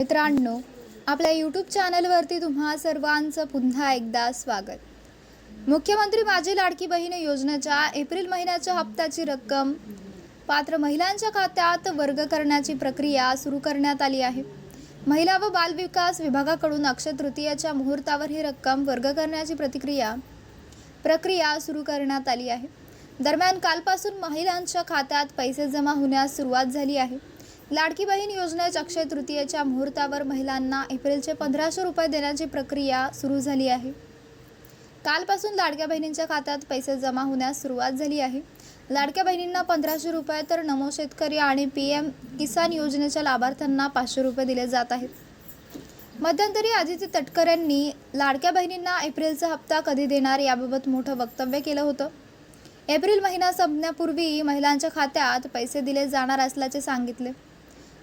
मित्रांनो आपल्या यूट्यूब चॅनलवरती तुम्हा सर्वांचं पुन्हा एकदा स्वागत. मुख्यमंत्री माझी लाडकी बहीण योजनेच्या एप्रिल महिन्याच्या हप्त्याची रक्कम पात्र महिलांच्या खात्यात वर्ग करण्याची प्रक्रिया सुरू करण्यात आली आहे. महिला व बालविकास विभागाकडून अक्षय तृतीयाच्या मुहूर्तावर ही रक्कम वर्ग करण्याची प्रतिक्रिया प्रक्रिया सुरू करण्यात आली आहे. दरम्यान कालपासून महिलांच्या खात्यात पैसे जमा होण्यास सुरुवात झाली आहे. लाडकी बहीण योजनेत अक्षय तृतीयेच्या मुहूर्तावर महिलांना एप्रिलचे पंधराशे रुपये देण्याची प्रक्रिया सुरू झाली आहे. कालपासून लाडक्या बहिणींच्या खात्यात पैसे जमा होण्यास सुरुवात झाली आहे. लाडक्या बहिणींना पंधराशे रुपये तर नमो शेतकरी आणि पी एम किसान योजनेच्या लाभार्थ्यांना पाचशे रुपये दिले जात आहेत. मध्यंतरी आदित्य तटकर यांनी लाडक्या बहिणींना एप्रिलचा हप्ता कधी देणार याबाबत मोठं वक्तव्य केलं होतं. एप्रिल महिना संपण्यापूर्वी महिलांच्या खात्यात पैसे दिले जाणार असल्याचे सांगितले.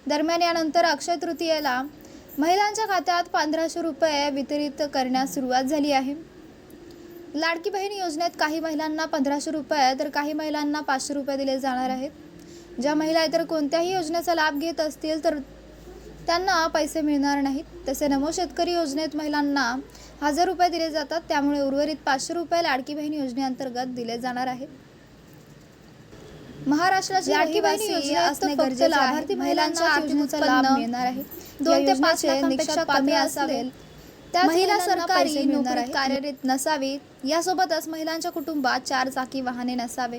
दरम्यान यानंतर अक्षय तृतीयेला महिलांच्या खात्यात पंधराशे रुपये वितरित करण्यास सुरुवात झाली आहे. लाडकी बहीण योजनेत काही महिलांना पंधराशे रुपये तर काही महिलांना पाचशे रुपये दिले जाणार आहेत. ज्या महिला इतर कोणत्याही योजनेचा लाभ घेत असतील तर त्यांना पैसे मिळणार नाहीत. तसे नमो शेतकरी योजनेत महिलांना हजार रुपये दिले जातात. त्यामुळे उर्वरित पाचशे रुपये लाडकी बहीण योजनेअंतर्गत दिले जाणार आहेत. महाराष्ट्राची रहिवासी असणे गरजेचे. लाभार्थी महिलांच्या आर्थिक उत्पन्न मिळणार आहे. दोन ते पाच लाखांपेक्षा कमी असावेल. त्याच महिला सरकारी नोकरीत. कार्यरत नसावी यासोबतच महिलांच्या कुटुंबात चार चाकी वाहने नसावे.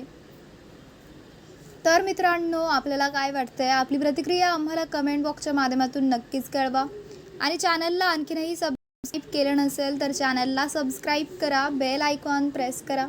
तर मित्रांनो आपल्याला काय वाटतंय? आपली प्रतिक्रिया आम्हाला कमेंट बॉक्सच्या माध्यमातून नक्कीच कळवा. आणि चॅनलला आणखीनही सबस्क्राईब केलं नसेल तर चॅनलला सबस्क्राईब करा. बेल आयकॉन प्रेस करा.